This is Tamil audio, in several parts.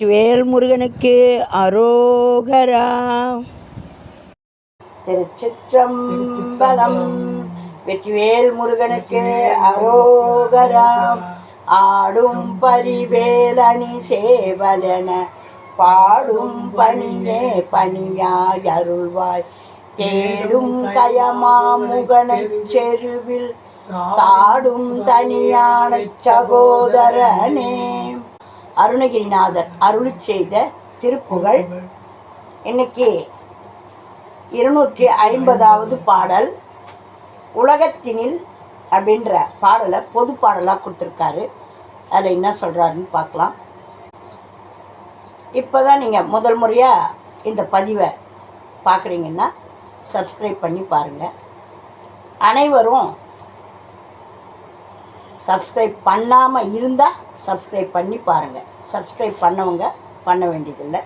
வேல்முருகனுக்கு அரோகரா. திருச்சிற்றம்பலம் வெற்றிவேல் முருகனுக்கு அரோகராம் ஆடும் பரிவேலணி சேவலன பாடும் பணியே பணியாய் அருள்வாய் தேடும் கயமாமுகனை செருவில் சாடும் தனியான சகோதரனே. அருணகிரிநாதர் அருளி செய்த திருப்புகழ். இன்னைக்கு இருநூற்றி ஐம்பதாவது பாடல் உலகத்தினில் அப்படின்ற பாடலை பொது பாடலாக கொடுத்துருக்காரு. அதில் என்ன சொல்கிறாருன்னு பார்க்கலாம். இப்போ தான் நீங்கள் முதல் முறையாக இந்த பதிவை பார்க்குறீங்கன்னா சப்ஸ்கிரைப் பண்ணி பாருங்கள் அனைவரும் சப்ஸ்கிரைப் பண்ணாமல் இருந்தால் சப்ஸ்கிரைப் பண்ணி பாருங்கள் சப்ஸ்கிரைப் பண்ணவங்க பண்ண வேண்டியதில்லை.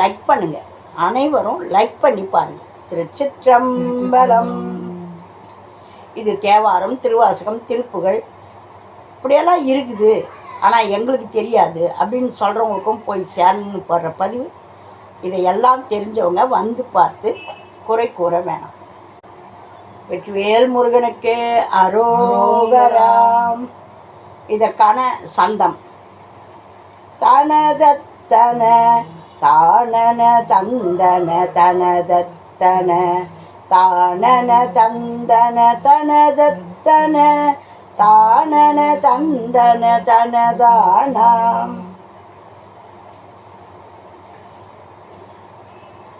லைக் பண்ணுங்கள் அனைவரும் லைக் பண்ணி பாருங்கள் திருச்சிற்றம்பலம். இது தேவாரம் திருவாசகம் திருப்புகழ். இப்படியெல்லாம் இருக்குது. ஆனால் எங்களுக்கு தெரியாது. அப்படின்னு சொல்கிறவங்களுக்கும் போய் சேரணும்னு போடுற பதிவு. இதையெல்லாம் தெரிஞ்சவங்க வந்து பார்த்து குறை கூற வேணாம். வெற்றிவேல் முருகனுக்கு அரோகராம் இதற்கான சந்தம். தனதத்தன தானன தந்தன தனதத்தன தானன தந்தன தனதத்தன தானன தந்தன தனதானாம்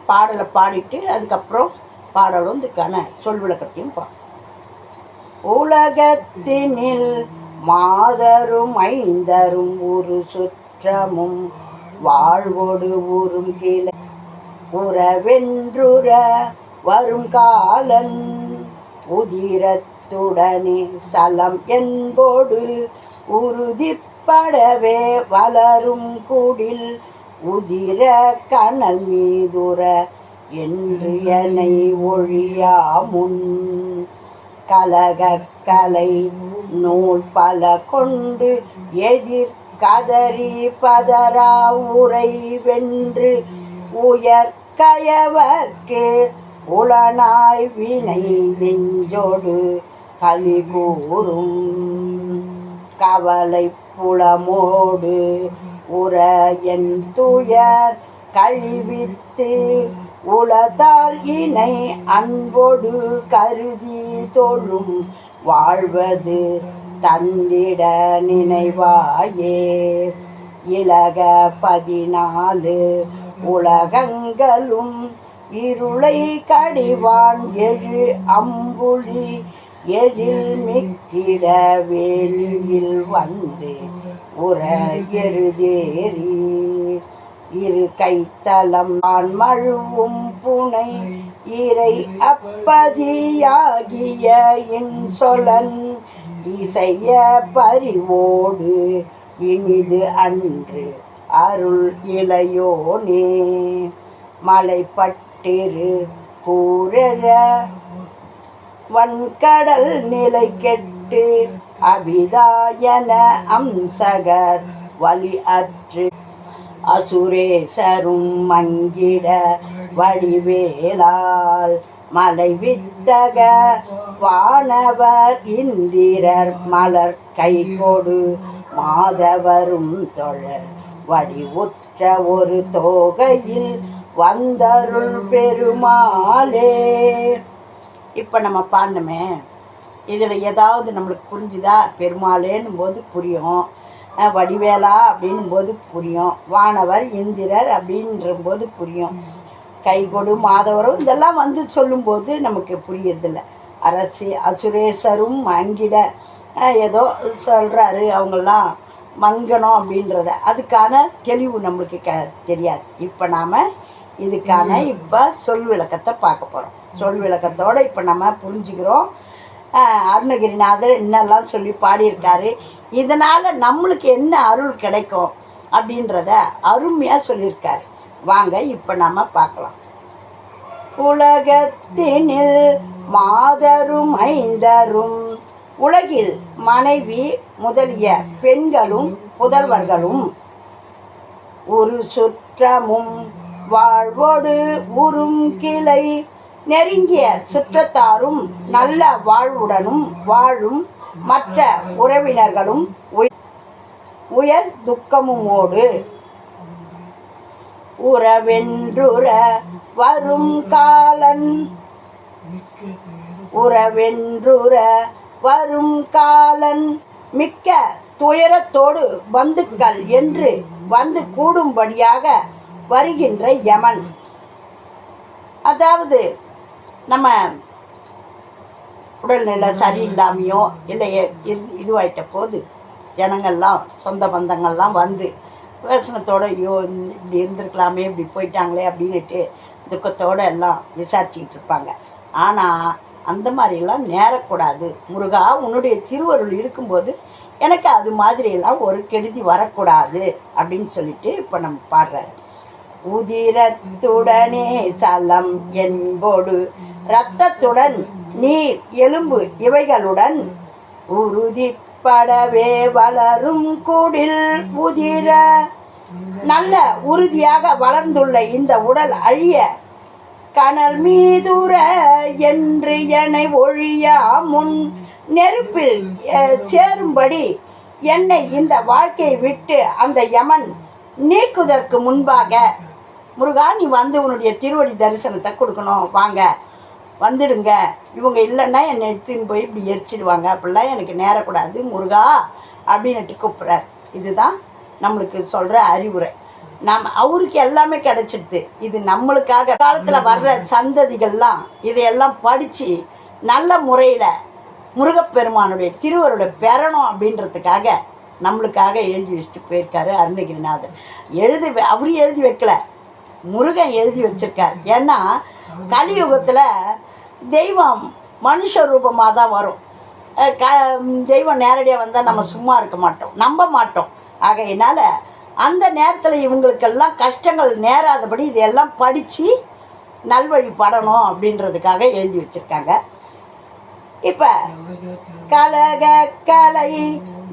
பாடலை பாடிட்டு அதுக்கப்புறம் பாடலும் இதுக்கான சொல் விளக்கத்தையும் பார்ப்போம். உலகத்தினில் மாதரும் ஐந்தரும் ஒரு சுற்றமும் வாழ்வோடு ஊரும் கீழே உறவென்றுற வரும் காலன் உதிரத்துடனே சலம் என்போடு உறுதிப்படவே வளரும் குடில் உதிர கனல் மீதுற என்று என்னை ஒழியா முன் கலகக்கலை நூல் பல கொண்டு எதிர் கதறி பதரா உரை வென்று உயர் கயவர்க்கு உளனாய் வினை நெஞ்சோடு களி கூறும். கவலை புலமோடு உற என் துயர் கழிவித்து உளதால் இணை அன்போடு கருதி தொழும் வாழ்வது தந்திட நினைவாயே. இலக பதினாலு உலகங்களும் இருளை கடிவான் எழு அம்புலி எழில் மிக்கிட வேலியில் வந்து உற எருதேறி. இரு கைத்தலம் நான் மழுவும் புனை இறை அப்பதியாகிய இன்சொலன் இசைய பறிவோடு இனிது அன்று அருள் இளையோனே. மலைப்பட்டிரு கூறர வன்கடல் நிலை கெட்டு அபிதாயன அம்சகர் வழி அற்று அசுரேசரும் மங்கிட வடிவேலால் மலை வித்தக வானவர் இந்திரர் மலர் கைகொடு மாதவரும் தொழ வடிவுற்ற ஒரு தோகையில் வந்தருள் பெருமாளே. இப்போ நம்ம பாடணுமே. இதில் ஏதாவது நம்மளுக்கு புரிஞ்சுதா? பெருமாளேன்னும் போது புரியும். வடிவேலா அப்படின்னும் போது புரியும். வானவர் இந்திரர் அப்படின்ற போது புரியும். கைகொடு மாதவரும் இதெல்லாம் வந்து சொல்லும்போது நமக்கு புரியறதில்ல. அரசி அசுரேசரும் மங்கிட அஹ் ஏதோ சொல்கிறாரு அவங்கெல்லாம் மங்கணும் அப்படின்றத. அதுக்கான தெளிவு நம்மளுக்கு க தெரியாது. இப்போ நாம் இதுக்கான இப்போ சொல் விளக்கத்தை பார்க்க போகிறோம் சொல் விளக்கத்தோடு இப்போ நம்ம புரிஞ்சுக்கிறோம். அருணகிரிநாதர் என்னெல்லாம் சொல்லி பாடியிருக்காரு. இதனால் நம்மளுக்கு என்ன அருள் கிடைக்கும் அப்படின்றத அருமையாக சொல்லியிருக்காரு. வாங்க இப்போ நம்ம பார்க்கலாம். உலகத்தினில் மாதரும் ஐந்தரும் உலகில் மனைவி முதலிய பெண்களும் புதல்வர்களும் ஒரு சுற்றமும் வாழ்வோடு உறும் கிளை நெருங்கிய சுற்றத்தாரும் நல்ல வாழ்வுடனும் வாழும் மற்ற உறவினர்களும் உயர் துக்கமுமோடு உறவென்றுற வரும் காலன். உறவென்றுற வரும் காலன். மிக்க துயரத்தோடு பந்துக்கள் என்று வந்து கூடும்படியாக வருகின்ற யமன். அதாவது நம்ம உடல்நிலை சரியில்லாமையோ இல்லை இது- இதுவாயிட்ட போது ஜனங்கள்லாம் சொந்த பந்தங்கள்லாம் வந்து விசனத்தோட ஐயோ இப்படி இருந்திருக்கலாமே இப்படி போயிட்டாங்களே அப்படின்ட்டு துக்கத்தோடு எல்லாம் விசாரிச்சுக்கிட்டு இருப்பாங்க. ஆனால் அந்த மாதிரிலாம் நேரக்கூடாது. முருகா உன்னுடைய திருவருள் இருக்கும்போது எனக்கு அது மாதிரியெல்லாம் ஒரு கெடுதி வரக்கூடாது அப்படின்னு சொல்லிட்டு இப்போ நம்ம பாடுறாரு. உதிரத்துடனே சலம் என்போடு இரத்தத்துடன் நீர் எலும்பு இவைகளுடன் உறுதிப்படவே வளரும் குடில் உதிர. நல்ல உறுதியாக வளர்ந்துள்ள இந்த உடல் அழிய கனல் மீதுர என்று என்னை ஒழியா முன் நெருப்பில் சேரும்படி என்னை இந்த வாழ்க்கையை விட்டு அந்த யமன் நீக்குதற்கு முன்பாக முருகா நீ வந்து உன்னுடைய திருவடி தரிசனத்தை கொடுக்கணும். வாங்க. வந்துடுங்க. இவங்க இல்லைன்னா என்னை எடுத்துன்னு போய் இப்படி எரிச்சிடுவாங்க. அப்படிலாம் எனக்கு நேரக்கூடாது முருகா அப்படின்னுட்டு கூப்பிட்றார். இதுதான் நம்மளுக்கு சொல்கிற அறிவுரை. நாம் அவருக்கு எல்லாமே கிடைச்சிடுது. இது நம்மளுக்காக காலத்தில் வர்ற சந்ததிகள்லாம் இதையெல்லாம் படித்து நல்ல முறையில் முருகப்பெருமானுடைய திருவருளை பெறணும் அப்படின்றதுக்காக நம்மளுக்காக எழுதி வச்சுட்டு போயிருக்காரு அருணகிரிநாதர். எழுதி வ- அவரு எழுதி வைக்கல. முருகன் எழுதி வச்சிருக்கார். ஏன்னா கலியுகத்தில் தெய்வம் மனுஷ ரூபமாக தான் வரும். க தெய்வம் நேரடியாக வந்தால் நம்ம சும்மா இருக்க மாட்டோம். நம்ப மாட்டோம். ஆகையினால அந்த நேரத்தில் இவங்களுக்கெல்லாம் கஷ்டங்கள் நேராதபடி இதையெல்லாம் படித்து நல்வழி படணும் அப்படின்றதுக்காக எழுதி வச்சுருக்காங்க. இப்போ கலக கலை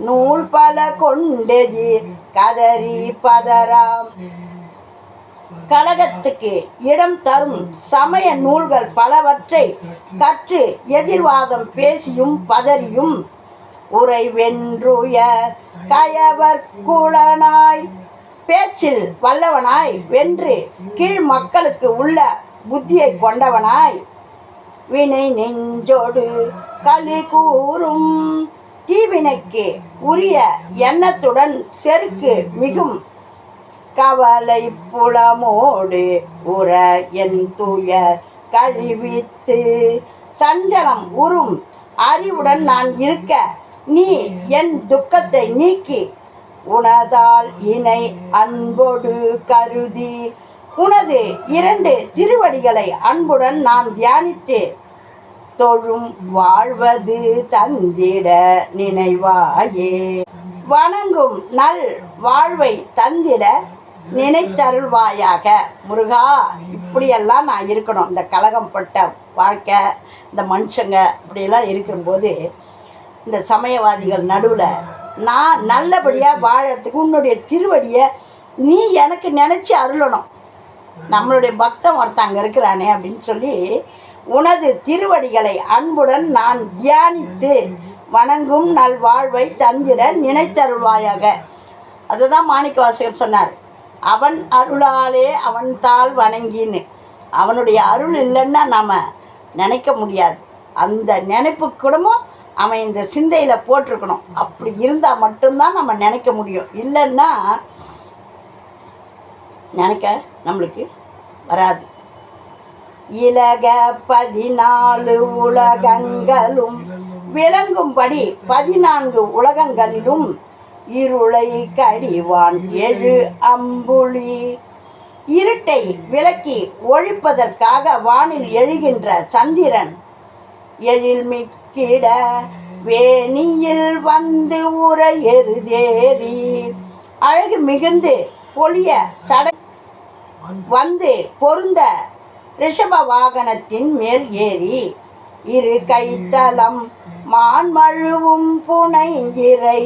நூல் பல கொண்டெதிர் கதறி பதறாம். கழகத்துக்கு இடம் தரும் சமய நூல்கள் பலவற்றை கற்று எதிர்வாதம் பேசியும் பதறியும் உரை வென்றுய கயவர் குலனாய் பேச்சில் வல்லவனாய் வென்று கீழ் மக்களுக்கு உள்ள புத்தியை கொண்டவனாய். வினை நெஞ்சோடு களி கூறும் தீவினைக்கு உரிய எண்ணத்துடன் செருக்கு மிகும் கவலை புலமோடு உற என் துயர் கழிவித்து. சஞ்சலம் உறும் அறிவுடன் நான் இருக்க நீ என் துக்கத்தை நீக்கி. உனதால் இணை அன்போடு கருதி உனது இரண்டு திருவடிகளை அன்புடன் நான் தியானித்து தொழும் வாழ்வது தந்திட நினைவாயே. வணங்கும் நல் வாழ்வை தந்திட நினைத்தருள்வாயாக. முருகா இப்படியெல்லாம் நான் இருக்கணும். இந்த கலகம் பட்ட வாழ்க்கை இந்த மனுஷங்க இப்படியெல்லாம் இருக்கும்போது இந்த சமயவாதிகள் நடுவில் நான் நல்லபடியாக வாழறதுக்கு உன்னுடைய திருவடியை நீ எனக்கு நினச்சி அருளணும். நம்மளுடைய பக்தன் ஒருத்தங்க இருக்கிறானே அப்படின்னு சொல்லி உனது திருவடிகளை அன்புடன் நான் தியானித்து வணங்கும் நல் வாழ்வை தந்திட நினைத்தருள்வாயாக. அதுதான் மாணிக்க வாசகர் சொன்னார். அவன் அருளாலே அவன் தாள் வணங்கின்னு. அவனுடைய அருள் இல்லைன்னா நம்ம நினைக்க முடியாது. அந்த நினைப்பு கூடமும் அவன் இந்த சிந்தையில் போட்டிருக்கணும். அப்படி இருந்தால் மட்டும்தான் நம்ம நினைக்க முடியும். இல்லைன்னா நினைக்க நம்மளுக்கு வராது. இலக பதினாலு உலகங்களும் விளங்கும்படி பதினான்கு உலகங்களிலும் இருளை கடிவான் எழு அம்புலி. இருட்டை விலக்கி ஒழிப்பதற்காக வானில் எழுகின்ற சந்திரன் எழில்மிக்கிட வேணியில் வந்து உற எருதேறி அழகு மிகுந்து பொலிய சட வந்து பொருந்த ரிஷப வாகனத்தின் மேல் ஏறி. இரு கைத்தலம் மான்மழுவும் புனை இறை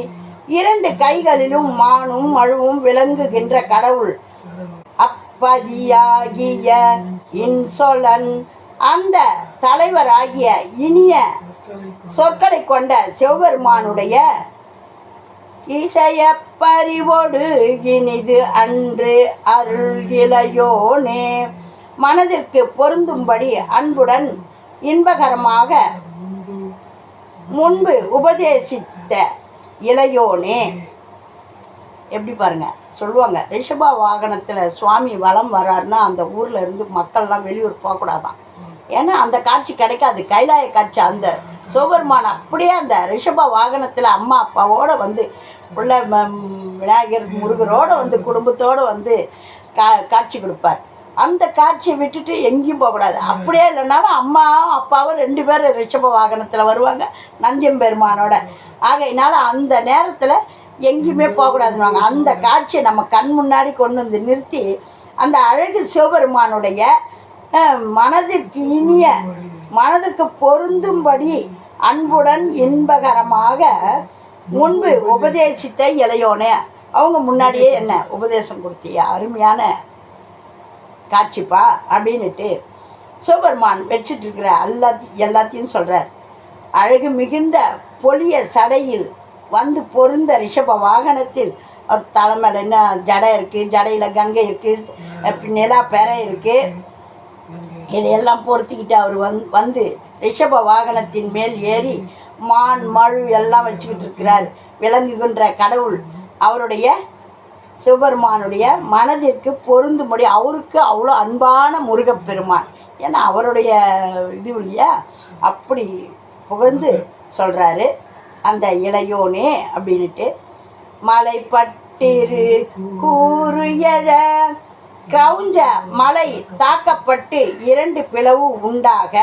இரண்டு கைகளிலும் மானும் மழுவும் விளங்குகின்ற கடவுள். அப்பதியாகிய இன்சொலன் அந்த தலைவராகிய இனிய சொற்களை கொண்ட சிவபெருமானுடைய இசையப்பறிவோடு இனிது அன்று அருள் இளையோனே. மனதிற்கு பொருந்தும்படி அன்புடன் இன்பகரமாக முன்பு உபதேசித்த இளையோனே. எப்படி பாருங்க சொல்லுவாங்க ரிஷபா வாகனத்தில் சுவாமி வலம் வராருன்னா அந்த ஊரில் இருந்து மக்கள்லாம் வெளியூர் போகக்கூடாதான். ஏன்னா அந்த காட்சி கிடைக்காது. கைலாய காட்சி அந்த சிவபெருமான் அப்படியே அந்த ரிஷப வாகனத்தில் அம்மா அப்பாவோட வந்து உள்ள ம- விநாயகர் முருகரோடு வந்து குடும்பத்தோடு வந்து கா காட்சி கொடுப்பார். அந்த காட்சியை விட்டுட்டு எங்கேயும் போகக்கூடாது. அப்படியே இல்லைனாலும் அம்மாவும் அப்பாவும் ரெண்டு பேரும் ரிஷப வாகனத்தில் வருவாங்க நந்தியம் பெருமானோட. ஆகையினால அந்த நேரத்தில் எங்கேயுமே போகக்கூடாதுன்னு அந்த காட்சியை நம்ம கண் முன்னாடி கொண்டு வந்து நிறுத்தி அந்த அழகு சிவபெருமானுடைய மனதிற்கு இனிய மனதிற்கு பொருந்தும்படி அன்புடன் இன்பகரமாக முன்பு உபதேசித்த இளையோனே அவங்க முன்னாடியே என்ன உபதேசம் கொடுத்தியா? அருமையான காட்சிப்பா அப்படின்னுட்டு சிவபெருமான் வச்சிட்டு இருக்கிற எல்லாத்தையும் எல்லாத்தையும் சொல்கிறார் அழகு மிகுந்த பொலிய சடையில் வந்து பொருந்த ரிஷப வாகனத்தில் அவர் தலைமையில் என்ன ஜடை இருக்குது ஜடையில் கங்கை இருக்குது நிலா பெறை இருக்குது இதையெல்லாம் பொருத்திக்கிட்டு அவர் வந் வந்து ரிஷப வாகனத்தின் மேல் ஏறி மான் மழு எல்லாம் வச்சுக்கிட்டு இருக்கிறார். விளங்குகின்ற கடவுள் அவருடைய சிவபெருமானுடைய மனதிற்கு பொருந்தும்படி அவருக்கு அவ்வளோ அன்பான முருகப்பெருமான். ஏன்னா அவருடைய இது இல்லையா? அப்படி புகழ்ந்து சொல்கிறாரு அந்த இளையோனே அப்படின்ட்டு மலைப்பட்டிரு கூறு எழ கவுஞ்ச மலை தாக்கப்பட்டு இரண்டு பிளவு உண்டாக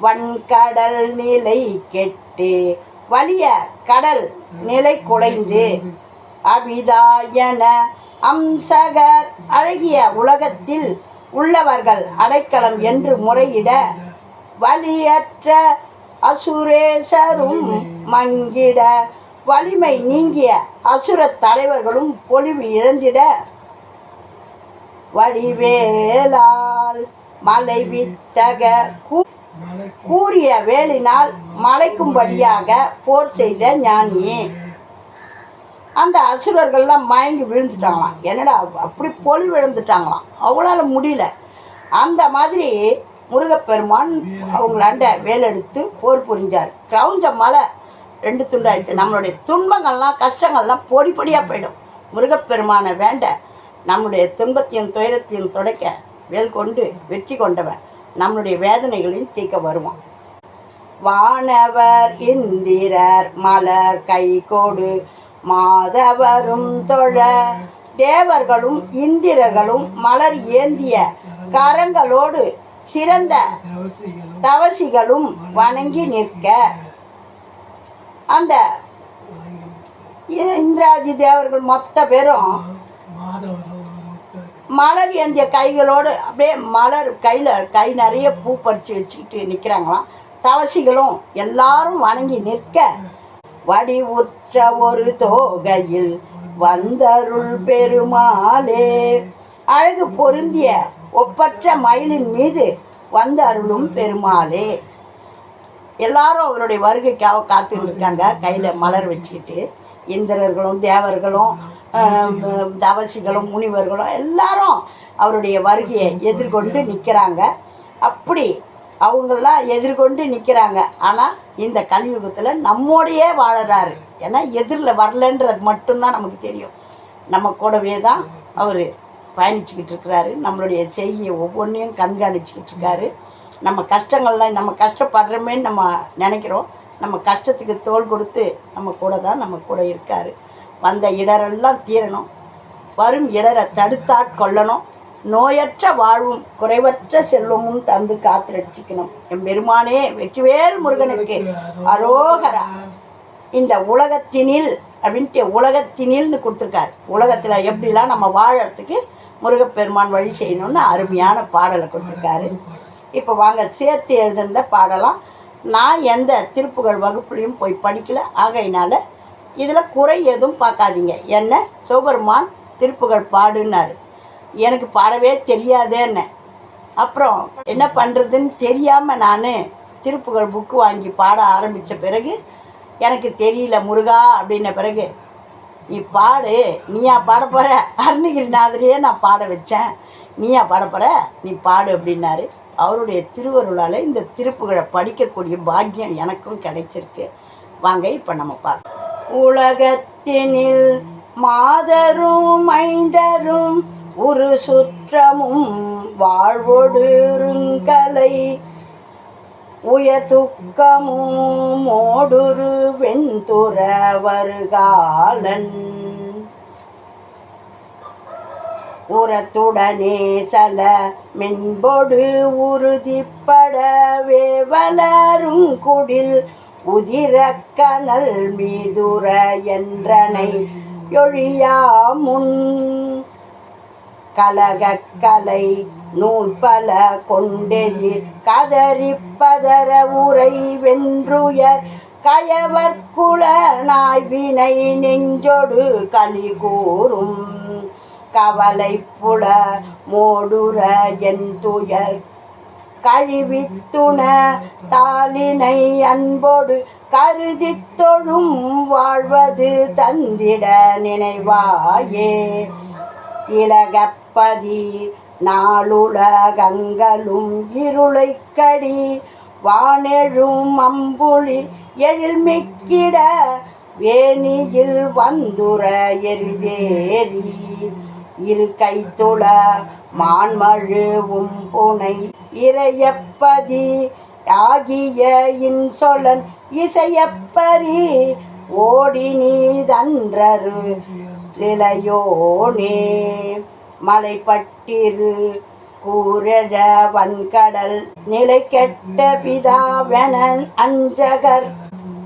வன்கடல் நிலை கெட்டு வலிய கடல் நிலை குலைந்து அபிதாயன அம்சகர் அழகிய உலகத்தில் உள்ளவர்கள் அடைக்கலம் என்று முறையிட வலியற்ற அசுரேசரும் மங்கிட வலிமை நீங்கிய அசுர தலைவர்களும் பொலிவு இழந்திட வடிவேலால் மலை வித்தக கூ- கூறிய வேலினால் மலைக்கும்படியாக போர் செய்த ஞானியே. அந்த அசுரர்கள்லாம் மயங்கி விழுந்துட்டாங்களாம். என்னடா அப்படி பொலி விழுந்துட்டாங்களாம். அவங்களால முடியல. அந்த மாதிரி முருகப்பெருமான் அவங்களாண்ட வேலெடுத்து போர் புரிஞ்சார். கிரௌஞ்ச மலை ரெண்டு துண்டாயிடுச்சு நம்மளுடைய துன்பங்கள்லாம் கஷ்டங்கள்லாம் பொடி பொடியாக போயிடும். முருகப்பெருமானை வேண்ட நம்முடைய துன்பத்தையும் துயரத்தையும் துடைக்க வேல் கொண்டு வெற்றி கொண்டவன் நம்மளுடைய வேதனைகளையும் தீக்க வருவான். வானவர் இந்திரர் மலர் கை கோடு மாதவரும் தொழ. தேவர்களும் இந்திரர்களும் மலர் ஏந்திய கரங்களோடு சிறந்த தவசிகளும் வணங்கி நிற்க. அந்த இந்திராஜி இந்திராதி தேவர்கள் மொத்த பேரும் மலர் ஏந்திய கைகளோடு அப்படியே மலர் கையில் கை நிறைய பூ பறித்து வச்சுக்கிட்டு நிற்கிறாங்களாம் தவசிகளும் எல்லாரும் வணங்கி நிற்க வடி உற்ற ஒரு தோகையில் வந்தருள் பெருமாளே. அழகு பொருந்திய ஒப்பற்ற மயிலின் மீது வந்த அருளும் பெருமாளே. எல்லாரும் அவருடைய வருகைக்காக காத்துட்டு இருக்காங்க கையில் மலர் வச்சுக்கிட்டு இந்திரர்களும் தேவர்களும் தவசிகளும் முனிவர்களும் எல்லாரும் அவருடைய வருகையை எதிர்கொண்டு நிற்கிறாங்க அப்படி அவங்களாம் எதிர்கொண்டு நிற்கிறாங்க ஆனால் இந்த கலியுகத்தில் நம்மோடையே வாழறாரு. ஏன்னா எதிரில் வரலன்றது மட்டும்தான் நமக்கு தெரியும். நம்ம கூடவே தான் அவர் பயணிச்சுக்கிட்டு இருக்கிறாரு. நம்மளுடைய செய்தியை ஒவ்வொன்றையும் கண்காணிச்சுக்கிட்டு இருக்காரு. நம்ம கஷ்டங்கள்லாம் நம்ம கஷ்டப்படுறோமேன்னு நம்ம நினைக்கிறோம். நம்ம கஷ்டத்துக்கு தோல் கொடுத்து நம்ம கூட தான் நம்ம கூட இருக்கார். வந்த இடரெல்லாம் தீரணும். வரும் இடரை தடுத்தாட் கொள்ளணும். நோயற்ற வாழ்வும் குறைவற்ற செல்வமும் தந்து காத்து ரட்சிக்கணும். என் பெருமானே வெற்றிவேல் முருகனுக்கு அரோகரா. இந்த உலகத்தினில் அப்படின்ட்டு உலகத்தினில்னு கொடுத்துருக்காரு. உலகத்தில் எப்படிலாம் நம்ம வாழறதுக்கு முருகப்பெருமான் வழி செய்யணும்னு அருமையான பாடலை கொடுத்துருக்காரு. இப்போ வாங்க சேர்த்து எழுதிருந்த பாடலாம். நான் எந்த திருப்புகழ் வகுப்புலையும் போய் படிக்கல. ஆகையினால இதில் குறை எதுவும் பார்க்காதீங்க. என்ன? சிவபெருமான் திருப்புகழ் பாடுன்னாரு எனக்கு பாடவே தெரியாதேன்னு. அப்புறம் என்ன பண்ணுறதுன்னு தெரியாமல் நான் திருப்புகழ் புக்கு வாங்கி பாட ஆரம்பித்த பிறகு எனக்கு தெரியல முருகா அப்படின்ன பிறகு நீ பாடு நீயா பாட போகிற அருணகிரிநாதரையே நான் பாட வச்சேன். நீயா பாட போகிற நீ பாடு அப்படின்னாரு. அவருடைய திருவருளால் இந்த திருப்புகழை படிக்கக்கூடிய பாக்கியம் எனக்கும் கிடைச்சிருக்கு. வாங்க இப்போ நம்ம பார்க்க உலகத்தினில் மாதரும் ஐந்தரும் ஒரு சுற்றமும் வாழ்வொடுருங்கலை உயர் துக்கமும் மோடுரு வெண்துற வருகாலன். உரத்துடனே சல மென்பொடு உறுதிப்பட வேவலரும் குடில் உதிர கனல் மீதுர என்றனை. ஒழியா முன் கலகக்கலை நூல் பல கொண்டெதிர் கதறிப்பதற உரை வென்றுயர் கயவர் குல நாய்வினை நெஞ்சொடு கலி கூறும். கவலை புல மோடுற என் துயர் கழிவித்துண தாளினை அன்போடு கருதி தொழும் வாழ்வது தந்திட நினைவாயே. பதி நாளுலகங்களும் இருளைக் கடி வானெழும் அம்புலி எழில்மிக்கிட வேணியில் வந்துற எரிதேரி இரு கைத்துள மான்மழுவும் புனை இறையப்பதி ஆகிய இன்சொலன் இசையப்பரி ஓடி நீதன்றரு நிலையோனே. மலைப்பட்டிரு கூரழ வன்கடல் நிலை கெட்ட பிதாவென அஞ்சகர்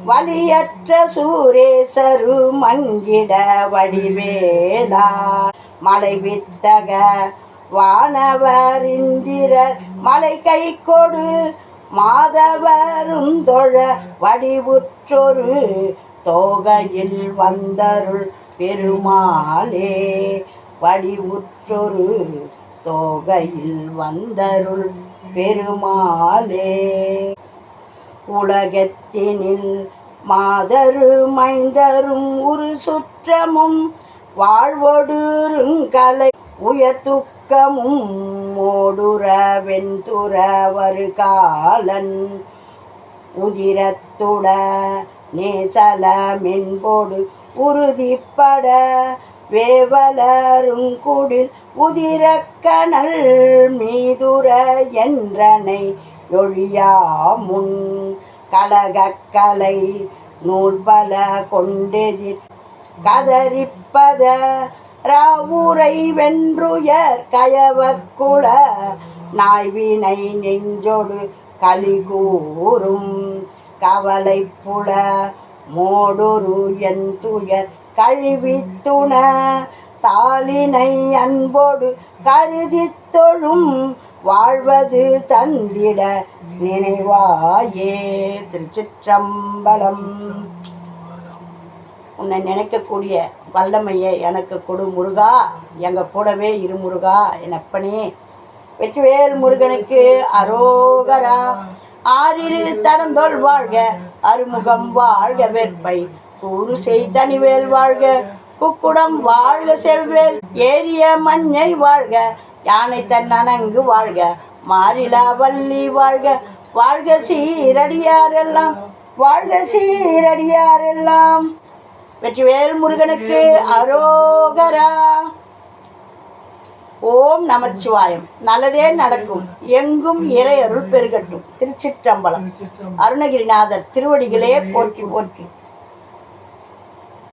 வலியற்ற சூரேசரு மங்கிட வடிவேலா. மலை வித்தக வானவர் இந்திரர் மலை கை கொடு மாதவரும் தொழ வடிவுற்றொரு தோகையில் வந்தருள் பெருமாளே. மற்றொரு தோகையில் வந்தருள் பெருமாளே. உலகத்தினில் மாதரு மைந்தரும் ஒரு சுற்றமும் வாழ்வொடுருங்கலை உயர் துக்கமும் மோடுற வெண்துற வருகாலன் உதிரத்துட நேசல மென்போடு உறுதிப்பட வேவலருங்குடில் உதிரக்கணல் மீதுர என்றனை ஒழியா முன் கலகக்கலை நூல்பல கொண்டெதிர் கதறிப்பத ராவுரை வென்றுயர் கயவக்குல நாய்வினை நெஞ்சொடு கலிகூறும் கவலை புல மோடொரு என் துயர் கழிவித்துண தாளினை அன்போடு கருதி தொழும் வாழ்வது தந்திட நினைவாயே திருச்சிற்றம்பலம். உன்னை நினைக்கக்கூடிய வல்லமையை எனக்கு கொடு முருகா. எங்கள் கூடவே இரு முருகா எனப்பனே வெற்றிவேல் முருகனுக்கு அரோகரா. ஆறிரு தடந்தோல் வாழ்க அறுமுகம் வாழ்க வெற்பை கூறு செய்தனி தனிவேல் வாழ்க குக்குடம் வாழ்க செவ்வேல் ஏரிய மஞ்சை வாழ்க யானை தன் அணங்கு வாழ்க மாறிலா வள்ளி வாழ்க வாழ்க சீரடியாரெல்லாம் வாழ்க சீரடியாரெல்லாம். வெற்றிவேல் முருகனுக்கு அரோகரா. ஓம் நமச்சிவாயம். நல்லதே நடக்கும். எங்கும் இறை அருள் பெருகட்டும். திருச்சிற்றம்பலம். அருணகிரிநாதர் திருவடிகளே போற்றி போற்றி.